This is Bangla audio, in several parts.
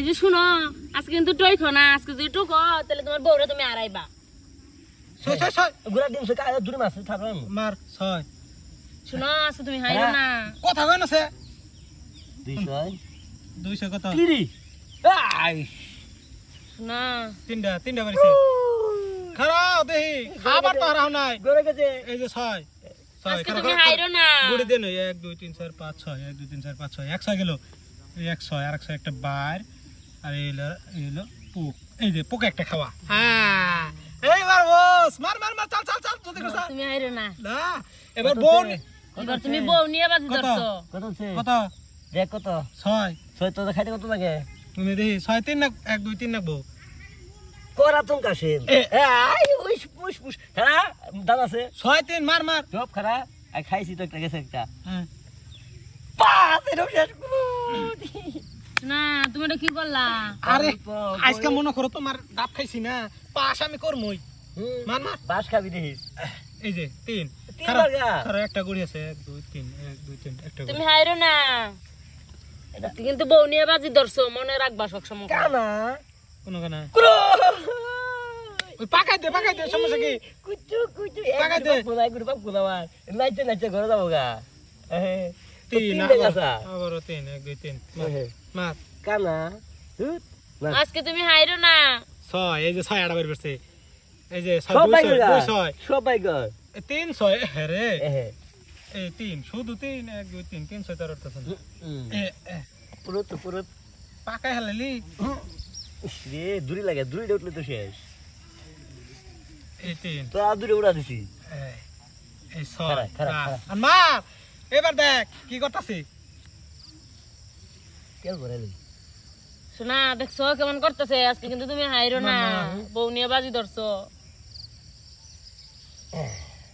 এই যে শুনো আজকে কিন্তু টই খো না আজকে যদি টুকো তাহলে তোমার বউরে তুমি আড়াইবা। ছয় ছয় ছয়। গুড়া ডিম সে কায় দূরে মাছ থাকলাম মার ছয়। শুনো আজকে তুমি হাইরো না। কথা কয় না সে? দুইশো দুইশো কত? কিরি আই। শুনো। তিনটা তিনটা বাড়িছে খারাপ দেখি খাবার তো হারাও নাই। গড়ে গেছে। এই যে ছয়। ছয় আজকে খারাপ তুমি হাইরো না। গুড়ি দেন এক দুই তিন চার পাঁচ ছয়। এক দুই তিন চার পাঁচ ছয়। এক ছয় গেল। এক ছয় আর এক ছয় একটা বার। আর এই হলো এই হলো পুক। এই যে পুক একটা খাওয়া। হ্যাঁ। এইবার বস মার মার মার চাল চাল চাল যদি চাল তুমি হাইরো না। না এবার বোন এবার তুমি বউ নিয়ে বাজি কত? ধরছো। কত আছে কত? দেখ কত। ছয়। ছয় তো খাইতে কত লাগে? তুমি দেখি ছয় তিন না এক দুই তিন নাকবো করা তুমি কাশেম এ। আই ওই পুষ পুষ হ্যাঁ দাম আছে। ছয় তিন মার মার। সব খারা আর খাইছি তো একটা গেছে একটা। হ্যাঁ। পাঁচ এরকম শেষ। না তুমি এটা কি করলা? আরে আজকে মনে করো তোমার ডাব খাইছি না পাশ আমি করমই। হুম, মার পাঁচ খাবি দেখিস। এই যে তিন। তিন খারাপ। বারগা। খারাপ একটা গুড়ি আছে এক দুই তিন এক দুই তিন একটা তুমি হাইরো না। কিন্তু বউ নিয়ে বাজি ধরছো মনে রাখবা সবসময়। কানা। কোনো কানা। পাকাই দে পাকাই দে সমস্যা কি? কুচু কুচু। পাকাই দে। ঘরে যাব গা। তিন তিনটে তিন এক দুই তিন মার, কানা আজকে তুমি হাইরো না? ছয় এই যে ছয় আড়া বের করছে। এই যে ছয় দুই ছয় গা দুই ছয়। সব বাই গা এই তিন ছয় হ্যাঁ এই তিন শুধু তিন এক দুই তিন তিন ছয় তার অর্থ আছে না। হুম, এ এ, পুরো তো পুরো পাকাই হালালি। রে দূরে লাগে দূরে উঠলে তো শেষ। এই তিন। তো আর দূরে উড়া দিছি। এই, ছয়। আর মার এবার দেখ কি করতাছি? তেল ভরে লই। শোনা দেখছ কেমন করতেছে? আজকে কিন্তু তুমি হাইরো না। বউ নিয়ে বাজি ধরছো।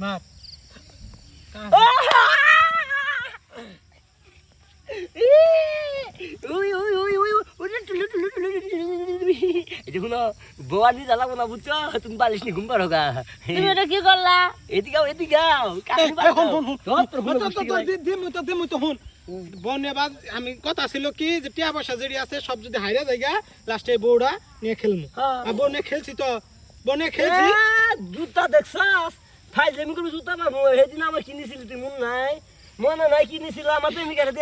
মার বোয়ানি জ্বালাবো না বুঝছ? তুমি বালিশ নি ঘুম পারো গা। তুমি এটা কি করলা? এদিকে এদিকে দিমু তো, দিমু তো, হুন। আমি কথা ছিল কি যে টিয়া পয়সা যেটি আছে সব যদি হাইরা জায়গা লাস্টে বউটা নিয়ে খেলমু। হ্যাঁ। আর বনে খেলছি তো বনে খেলছি। জুতা দেখছাস? ফাইল জমি করে জুতা পাবো সেদিন আমার কিনেছিলি তুই মন নাই। মনে নাই কিনেছিল আমার তো এমনি কেটে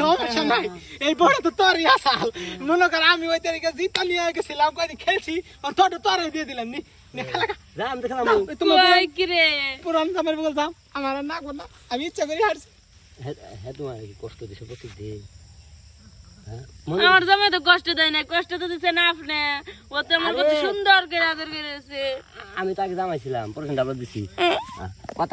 সমস্যা নাই। এই বড় তো তোরই আসাল। মনে কর আমি ওই তারিখে জিতা নিয়ে গেছিলাম কয়দিন খেলছি আর তোর তোরে দিয়ে দিলাম নি। নে খেলা খা। রাম দেখলাম তোমার কি রে পুরান জামের বগল যাও। আমার আমি ইচ্ছা করি হারছি। হ্যাঁ তোমার কষ্ট দিছে হ্যাঁ আমার জামাই তো কষ্ট দেয় না কষ্ট তো দিচ্ছে না আপনি। ও তো আমার কত। সুন্দর করে আদর করেছে। আমি তো আগে জামাইছিলাম পরে আবার দিছি। কথা